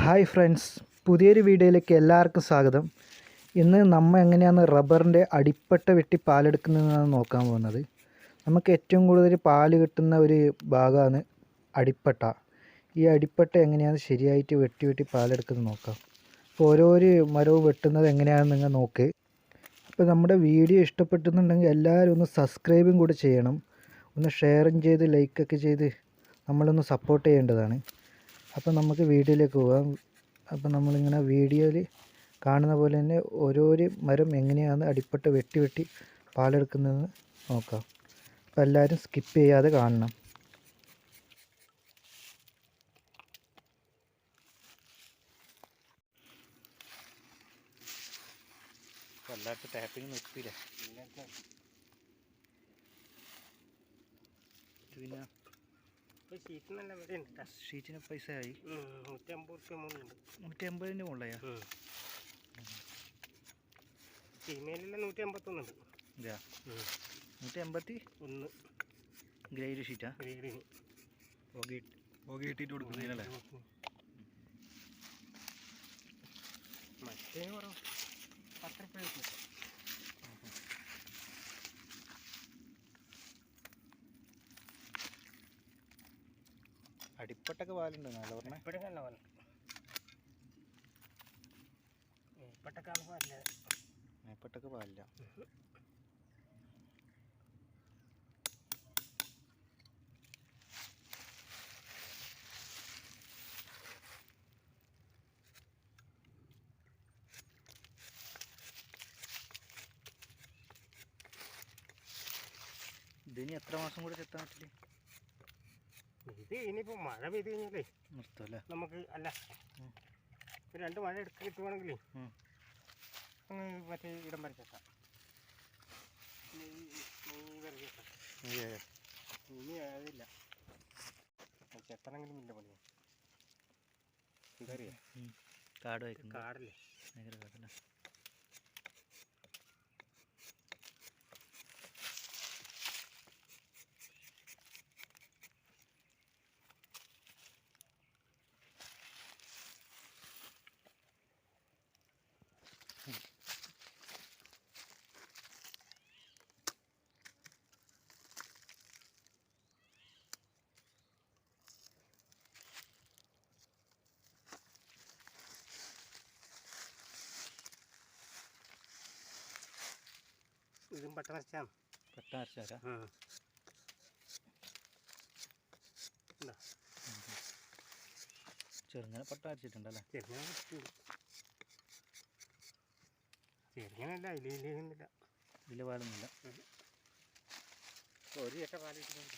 Hi friends പുതിയൊരു വീഡിയോയിലേക്ക് എല്ലാവർക്കും സ്വാഗതം. ഇന്ന് നമ്മൾ എങ്ങനെയാണ് റബ്ബറിന്റെ അടിപ്പട്ട വെട്ടി പാലെടുക്കുന്നതെന്നാണ് നോക്കാൻ പോകുന്നത്. നമുക്ക് ഏറ്റവും കൂടുതൽ പാൽ കിട്ടുന്ന ഒരു ഭാഗമാണ് അടിപ്പട്ട. ഈ അടിപ്പട്ട എങ്ങനെയാണ് ശരിയായിട്ട് വെട്ടി വെട്ടി പാലെടുക്കുന്നത് നോക്കാം. അപ്പോൾ ഓരോരോ മരവും വെട്ടുന്നത് എങ്ങനെയാണെന്ന് നിങ്ങൾ നോക്ക്. അപ്പോൾ നമ്മുടെ വീഡിയോ ഇഷ്ടപ്പെട്ടുന്നുണ്ടെങ്കിൽ എല്ലാവരും ഒന്ന് സബ്സ്ക്രൈബും കൂടി ചെയ്യണം. ഒന്ന് ഷെയറും ചെയ്ത് ലൈക്കൊക്കെ ചെയ്ത് നമ്മളൊന്ന് സപ്പോർട്ട് ചെയ്യേണ്ടതാണ്. അപ്പോൾ നമുക്ക് വീഡിയോയിലേക്ക് പോകാം അപ്പോൾ നമ്മളിങ്ങനെ വീഡിയോയിൽ കാണുന്ന പോലെ തന്നെ ഓരോരു മരം എങ്ങനെയാണ് അടിപ്പെട്ട് വെട്ടി വെട്ടി പാലെടുക്കുന്നതെന്ന് നോക്കാം. അപ്പോൾ എല്ലാവരും സ്കിപ്പ് ചെയ്യാതെ കാണണം. വല്ലാത്ത ടാപ്പിങ് നിർത്തിയില്ല? പിന്നെ ഇപ്പൊ ഷീറ്റ് നല്ല വിലയുണ്ട് ട്ടാ. ഷീറ്റിന് പൈസ ആയി നൂറ്റി അമ്പതിന്റെ മുകളിലാ ഫീമെയിലിൽ നൂറ്റി അമ്പത്തൊന്നുണ്ട് ഇതാ. നൂറ്റി അമ്പത്തി ഒന്ന്. ഗ്രേഡ് ഷീറ്റാ പുക ഇട്ടിട്ട് കൊടുക്കുന്നതിനല്ലേ? മറ്റേ കുറവ് പത്ത് റുപ്യ അടിപ്പട്ടൊക്കെ പാലുണ്ട് നല്ല പറഞ്ഞേ? നല്ല മേപ്പട്ടൊക്കെ പാലില്ല. ഇതിനി എത്ര മാസം കൂടെ ചെത്താൻ പറ്റില്ലേ? ഇത് ഇനിയിപ്പോൾ മഴ പെയ്ത് കഴിഞ്ഞാലേ നിർത്തല്ലേ? നമുക്ക് അല്ല രണ്ട് മഴ എടുത്ത് കിട്ടുവാണെങ്കിലേ മറ്റേ ഇടം വരച്ചേക്കാം. ഇനി അതില്ല ചെത്തണമെങ്കിലും ഇല്ല പണിയാ. എന്താ കാട് കാടല്ലേ? ഭയങ്കര കാടല്ലേ ഇതും പട്ട വരച്ചാണ് പട്ട അരച്ചാരാ ചെറുങ്ങനെ പട്ട അരച്ചിട്ടുണ്ടല്ലേ ചെറുങ്ങനെ ചെറുങ്ങനല്ല ഇല്ല വലിയ പാലൊന്നുമില്ല. ഒരു ചേട്ട പാലിട്ടിട്ടുണ്ട്